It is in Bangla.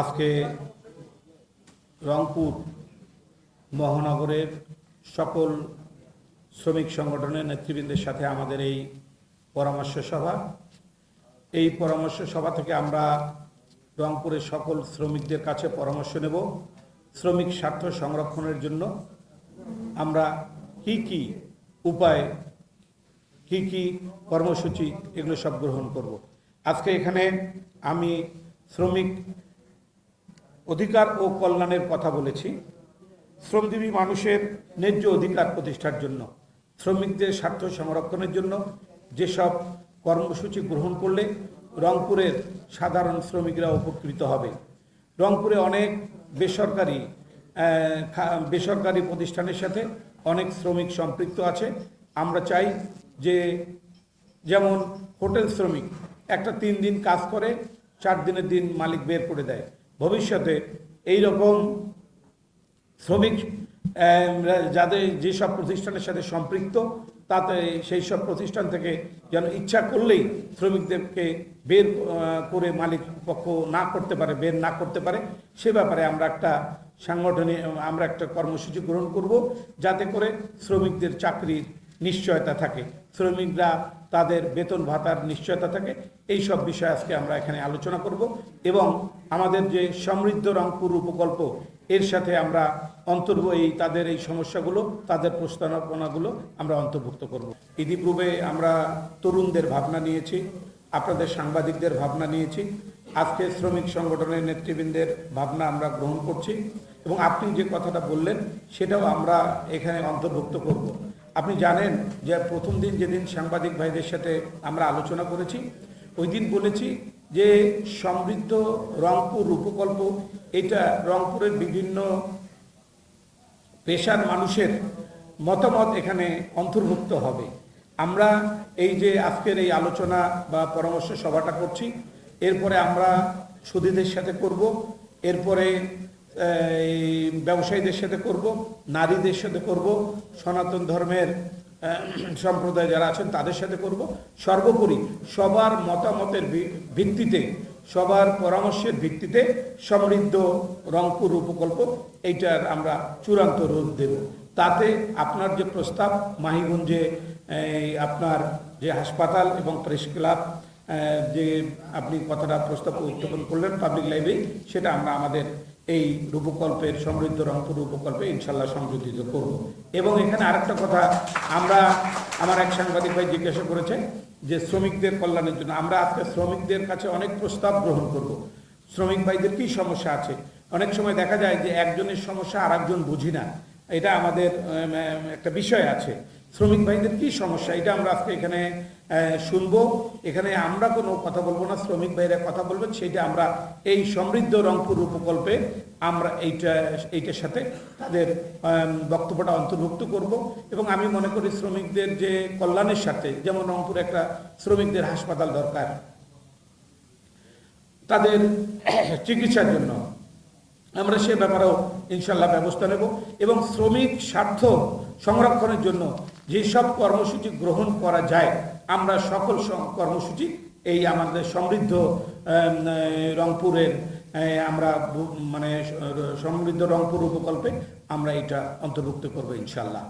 আজকে রংপুর মহানগরের সকল শ্রমিক সংগঠনের নেতৃবৃন্দের সাথে আমাদের এই পরামর্শ সভা। এই পরামর্শ সভা থেকে আমরা রংপুরের সকল শ্রমিকদের কাছে পরামর্শ নেব, শ্রমিক স্বার্থ সংরক্ষণের জন্য। আমরা কি কি উপায়, কি কি কর্মসূচি এগুলো সব গ্রহণ করব। আজকে এখানে আমি শ্রমিক অধিকার ও কল্যাণের কথা বলেছি। শ্রমজীবী মানুষের ন্যায্য অধিকার প্রতিষ্ঠার জন্য, শ্রমিকদের স্বার্থ সংরক্ষণের জন্য যেসব কর্মসূচি গ্রহণ করলে রংপুরের সাধারণ শ্রমিকরা উপকৃত হবে। রংপুরে অনেক বেসরকারি বেসরকারি প্রতিষ্ঠানের সাথে অনেক শ্রমিক সম্পৃক্ত আছে। আমরা চাই যে যেমন হোটেল শ্রমিক একটা তিন দিন কাজ করে, চার দিনের দিন মালিক বের করে দেয়। ভবিষ্যতে এই রকম শ্রমিক যাদের যেসব প্রতিষ্ঠানের সাথে সম্পৃক্ত, তাতে সেই সব প্রতিষ্ঠান থেকে যেন ইচ্ছা করলেই শ্রমিকদেরকে বের করে মালিক পক্ষ না করতে পারে, বের না করতে পারে। সে ব্যাপারে আমরা একটা সাংগঠনিক, আমরা একটা কর্মসূচি গ্রহণ করব, যাতে করে শ্রমিকদের চাকরির নিশ্চয়তা থাকে। শ্রমিকরা তাদের বেতন ভাতার নিশ্চয়তা থাকে। এই সব বিষয়ে আজকে আমরা এখানে আলোচনা করব এবং আমাদের যে সমৃদ্ধ রংপুর উপকল্প, এর সাথে আমরা অন্তর্ভ এই তাদের এই সমস্যাগুলো, তাদের প্রস্তাবনাগুলো আমরা অন্তর্ভুক্ত করব। ইতিপূর্বে আমরা তরুণদের ভাবনা নিয়েছি, আপনাদের সাংবাদিকদের ভাবনা নিয়েছি। আজকে শ্রমিক সংগঠনের নেতৃবৃন্দের ভাবনা আমরা গ্রহণ করছি এবং আপনি যে কথাটা বললেন, সেটাও আমরা এখানে অন্তর্ভুক্ত করব। আপনি জানেন যে প্রথম দিন যেদিন সাংবাদিক ভাইদের সাথে আমরা আলোচনা করেছি, ওই দিন বলেছি যে সমৃদ্ধ রংপুর উপকল্প এটা রংপুরের বিভিন্ন পেশার মানুষের মতামত এখানে অন্তর্ভুক্ত হবে। আমরা এই যে আজকের এই আলোচনা বা পরামর্শ সভাটা করছি, এরপরে আমরা সুদীদের সাথে করব, এরপরে ব্যবসায়ীদের সাথে করব, নারীদের সাথে করব, সনাতন ধর্মের সম্প্রদায় যারা আছেন তাদের সাথে করব। সর্বোপরি সবার মতামতের ভিত্তিতে, সবার পরামর্শের ভিত্তিতে সমৃদ্ধ রংপুর উপকল্প এইটার আমরা চূড়ান্ত রূপ দেব। তাতে আপনার যে প্রস্তাব, মাহিগঞ্জে আপনার যে হাসপাতাল এবং প্রেস ক্লাব যে আপনি কথাটা প্রস্তাব উত্থাপন করলেন পাবলিক লাইব্রেরি সেটা আমরা আমাদের এই রূপকল্পের সমৃদ্ধ রংপুর রূপকল্পে ইনশাল্লাহ সংযোজিত করব। এবং এখানে আরেকটা কথা, আমরা আমার এক সাংবাদিক ভাই জিজ্ঞাসা করেছেন যে শ্রমিকদের কল্যাণের জন্য, আমরা আজকে শ্রমিকদের কাছে অনেক প্রস্তাব গ্রহণ করব। শ্রমিক ভাইদের কি সমস্যা আছে? অনেক সময় দেখা যায় যে একজনের সমস্যা আর একজন বুঝি না। এটা আমাদের একটা বিষয় আছে। শ্রমিক ভাইদের কি সমস্যা? এটা আমরা আজকে এখানে শুনব। এখানে আমরা কোনো কথা বলব না শ্রমিক ভাইরা কথা বলবেন, সেটা আমরা এই সমৃদ্ধ রংপুর উপকল্পে আমরা এইটা, এইটার সাথে তাদের বক্তব্যটা অন্তর্ভুক্ত করব। এবং আমি মনে করি শ্রমিকদের যে কল্যাণের সাথে, যেমন রংপুর একটা শ্রমিকদের হাসপাতাল দরকার, তাদের চিকিৎসার জন্য। আমরা সে ব্যাপারেও ইনশাল্লাহ ব্যবস্থা নেব। এবং শ্রমিক স্বার্থ সংরক্ষণের জন্য যেসব কর্মসূচি গ্রহণ করা যায়, আমরা সকল কর্মসূচি এই আমাদের সমৃদ্ধ রংপুরের আমরা মানে সমৃদ্ধ রংপুর উপকল্পে আমরা এটা অন্তর্ভুক্ত করব ইনশাল্লাহ